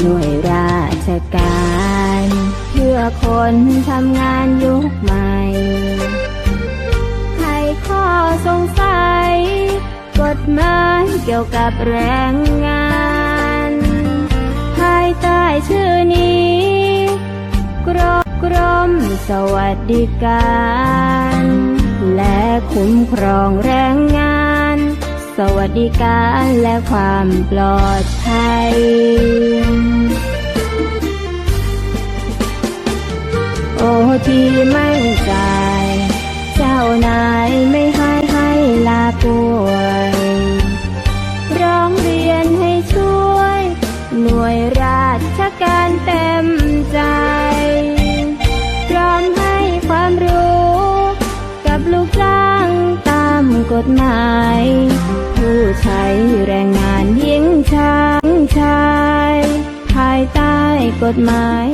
หน่วยราชการ เพื่อคนทำงานยุคใหม่ ให้ข้อสงสัย กฎหมายเกี่ยวกับแรงงานภายใต้ชื่อนี้กรมกรมสวัสดิการ และคุ้มครองแรงงาน สวัสดิการและความปลอดภัย ที่ไม่จ่าย เจ้านายไม่ให้ให้ลาป่วยร้องเรียนให้ช่วย หน่วยราชการเต็มใจ พร้อมให้ความรู้ กับลูกจ้างตามกฎหมาย ผู้ใช้แรงงานหญิงช้างชาย ภายใต้กฎหมาย